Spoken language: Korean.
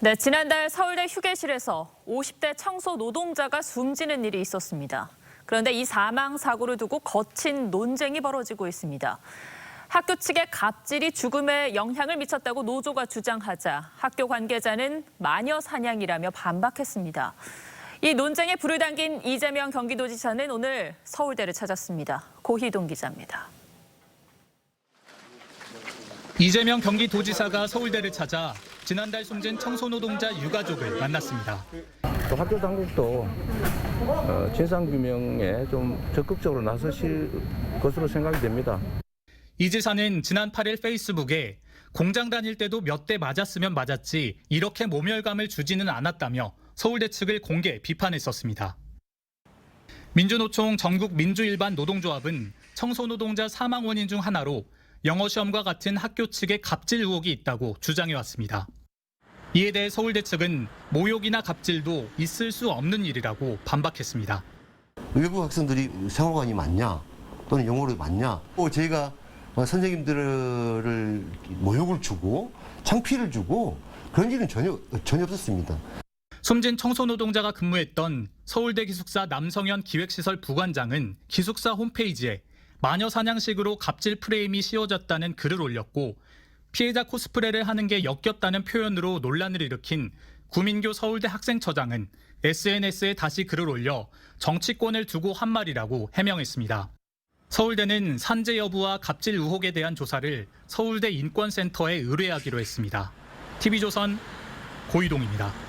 네, 지난달 서울대 휴게실에서 50대 청소 노동자가 숨지는 일이 있었습니다. 그런데 이 사망 사고를 두고 거친 논쟁이 벌어지고 있습니다. 학교 측의 갑질이 죽음에 영향을 미쳤다고 노조가 주장하자 학교 관계자는 마녀 사냥이라며 반박했습니다. 이 논쟁에 불을 당긴 이재명 경기도지사는 오늘 서울대를 찾았습니다. 고희동 기자입니다. 이재명 경기도지사가 서울대를 찾아 지난달 숨진 청소노동자 유가족을 만났습니다. 또 학교 당국도 어, 진상 규명에 좀 적극적으로 나서실 것으로 생각이 됩니다. 이 지사는 지난 8일 페이스북에 공장 다닐 때도 몇 대 맞았으면 맞았지 이렇게 모멸감을 주지는 않았다며 서울대 측을 공개 비판했었습니다. 민주노총 전국 민주일반 노동조합은 청소노동자 사망 원인 중 하나로 영어 시험과 같은 학교 측의 갑질 의혹이 있다고 주장해 왔습니다. 이에 대해 서울대 측은 모욕이나 갑질도 있을 수 없는 일이라고 반박했습니다. 외국 학생들이 생활관이 많냐 또는 영어를 많냐 또 저희가 어, 선생님들을 모욕을 주고 창피를 주고 그런 일은 전혀 전혀 없었습니다. 숨진 청소노동자가 근무했던 서울대 기숙사 남성현 기획시설 부관장은 기숙사 홈페이지에 마녀 사냥식으로 갑질 프레임이 씌워졌다는 글을 올렸고 피해자 코스프레를 하는 게 역겹다는 표현으로 논란을 일으킨 구민교 서울대 학생처장은 SNS에 다시 글을 올려 정치권을 두고 한 말이라고 해명했습니다. 서울대는 산재 여부와 갑질 의혹에 대한 조사를 서울대 인권센터에 의뢰하기로 했습니다. TV조선 고이동입니다.